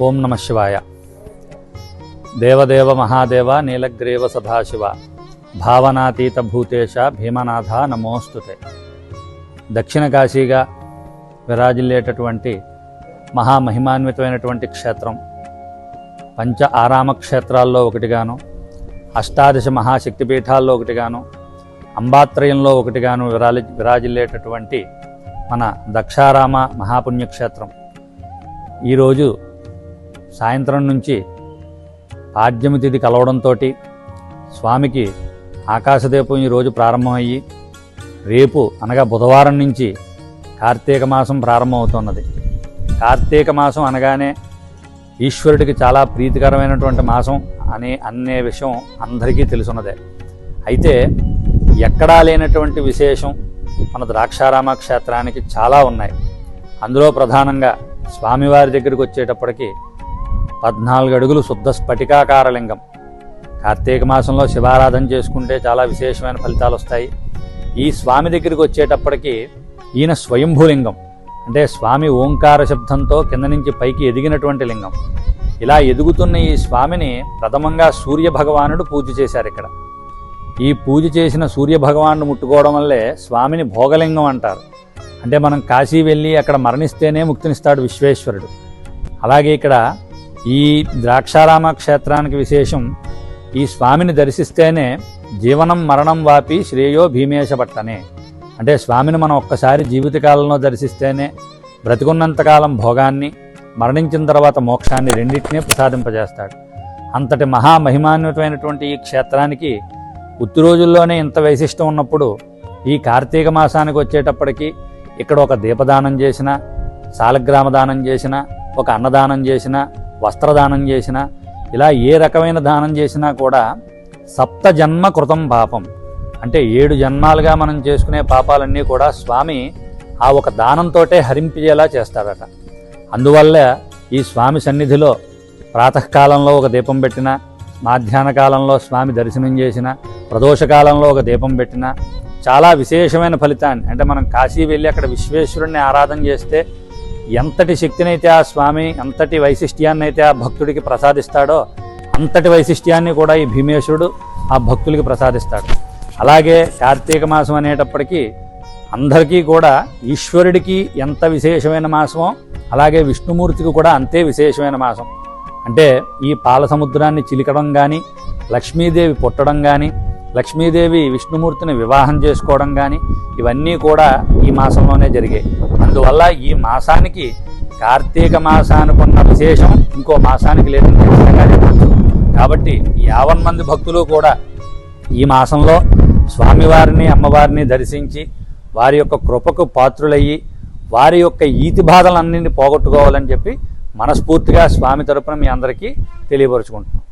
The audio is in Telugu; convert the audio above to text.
ఓం నమ శివాయ. దేవదేవ మహాదేవ నీలగ్రీవ సదాశివ. భావనాతీత భూతేశ భీమనాథ నమోస్తుతే. దక్షిణ కాశీగా విరాజిల్లేటటువంటి మహామహిమాన్వితమైనటువంటి క్షేత్రం. పంచ ఆరామ క్షేత్రాల్లో ఒకటిగాను అష్టాదశ మహాశక్తిపీఠాల్లో ఒకటిగాను అంబాత్రయంలో ఒకటిగాను విరాలి విరాజిల్లేటటువంటి మన దక్షారామ మహాపుణ్యక్షేత్రం. ఈరోజు సాయంత్రం నుంచి పాడ్యమి తిథి కలవడంతో స్వామికి ఆకాశదీపం ఈరోజు ప్రారంభమయ్యి రేపు అనగా బుధవారం నుంచి కార్తీక మాసం ప్రారంభమవుతున్నది. కార్తీక మాసం అనగానే ఈశ్వరుడికి చాలా ప్రీతికరమైనటువంటి మాసం అనే అనే విషయం అందరికీ తెలుసున్నదే. అయితే ఎక్కడా లేనటువంటి విశేషం మన ద్రాక్షారామ క్షేత్రానికి చాలా ఉన్నాయి. అందులో ప్రధానంగా స్వామివారి దగ్గరికి వచ్చేటప్పటికి పద్నాలుగు అడుగులు శుద్ధ స్ఫటికాకార లింగం. కార్తీక మాసంలో శివారాధన చేసుకుంటే చాలా విశేషమైన ఫలితాలు వస్తాయి. ఈ స్వామి దగ్గరికి వచ్చేటప్పటికి ఈయన స్వయంభూలింగం అంటే స్వామి ఓంకార శబ్దంతో కింద నుంచి పైకి ఎదిగినటువంటి లింగం. ఇలా ఎదుగుతున్న ఈ స్వామిని ప్రథమంగా సూర్య భగవానుడు పూజ చేశారు ఇక్కడ. ఈ పూజ చేసిన సూర్యభగవానుడు ముట్టుకోవడం వల్లే స్వామిని భోగలింగం అంటారు. అంటే మనం కాశీ వెళ్ళి అక్కడ మరణిస్తేనే ముక్తినిస్తాడు విశ్వేశ్వరుడు. అలాగే ఇక్కడ ఈ ద్రాక్షారామ క్షేత్రానికి విశేషం ఈ స్వామిని దర్శిస్తేనే జీవనం మరణం వాపి శ్రేయో భీమేశ పట్టనే అంటే స్వామిని మనం ఒక్కసారి జీవితకాలంలో దర్శిస్తేనే బ్రతికున్నంతకాలం భోగాన్ని మరణించిన తర్వాత మోక్షాన్ని రెండింటినీ ప్రసాదింపజేస్తాడు. అంతటి మహామహిమాన్వితమైనటువంటి ఈ క్షేత్రానికి ఉత్తి రోజుల్లోనే ఇంత వైశిష్టం ఉన్నప్పుడు ఈ కార్తీక మాసానికి వచ్చేటప్పటికి ఇక్కడ ఒక దీపదానం చేసిన సాలగ్రామ దానం చేసిన ఒక అన్నదానం చేసిన వస్త్రదానం చేసినా ఇలా ఏ రకమైన దానం చేసినా కూడా సప్త జన్మ కృతం పాపం. అంటే ఏడు జన్మాలుగా మనం చేసుకునే పాపాలన్నీ కూడా స్వామి ఆ ఒక దానంతోటే హరింపజేలా చేస్తాడట అందువల్ల ఈ స్వామి సన్నిధిలో ప్రాతకాలంలో ఒక దీపం పెట్టిన మాధ్యాహ్న కాలంలో స్వామి దర్శనం చేసిన ప్రదోషకాలంలో ఒక దీపం పెట్టిన చాలా విశేషమైన ఫలితాన్ని అంటే మనం కాశీ వెళ్ళి అక్కడ విశ్వేశ్వరుణ్ణి ఆరాధన చేస్తే ఎంతటి శక్తినైతే ఆ స్వామి ఎంతటి వైశిష్ట్యాన్ని అయితే ఆ భక్తుడికి ప్రసాదిస్తాడో అంతటి వైశిష్ట్యాన్ని కూడా ఈ భీమేశ్వరుడు ఆ భక్తులకి ప్రసాదిస్తాడు. అలాగే కార్తీక మాసం అనేటప్పటికీ అందరికీ కూడా ఈశ్వరుడికి ఎంత విశేషమైన మాసమో అలాగే విష్ణుమూర్తికి కూడా అంతే విశేషమైన మాసం. అంటే ఈ పాల సముద్రాన్ని చిలికడం కానీ లక్ష్మీదేవి పుట్టడం కానీ లక్ష్మీదేవి విష్ణుమూర్తిని వివాహం చేసుకోవడం కానీ ఇవన్నీ కూడా ఈ మాసంలోనే జరిగాయి. అందువల్ల ఈ మాసానికి కార్తీక మాసానికి ఉన్న విశేషం ఇంకో మాసానికి లేదని ఖచ్చితంగా చెప్పచ్చు. కాబట్టి యావన్ మంది భక్తులు కూడా ఈ మాసంలో స్వామివారిని అమ్మవారిని దర్శించి వారి యొక్క కృపకు పాత్రులయ్యి వారి యొక్క ఈతి బాధలన్నింటినీ పోగొట్టుకోవాలని చెప్పి మనస్ఫూర్తిగా స్వామి తరపున మీ అందరికీ తెలియపరుచుకుంటున్నాం.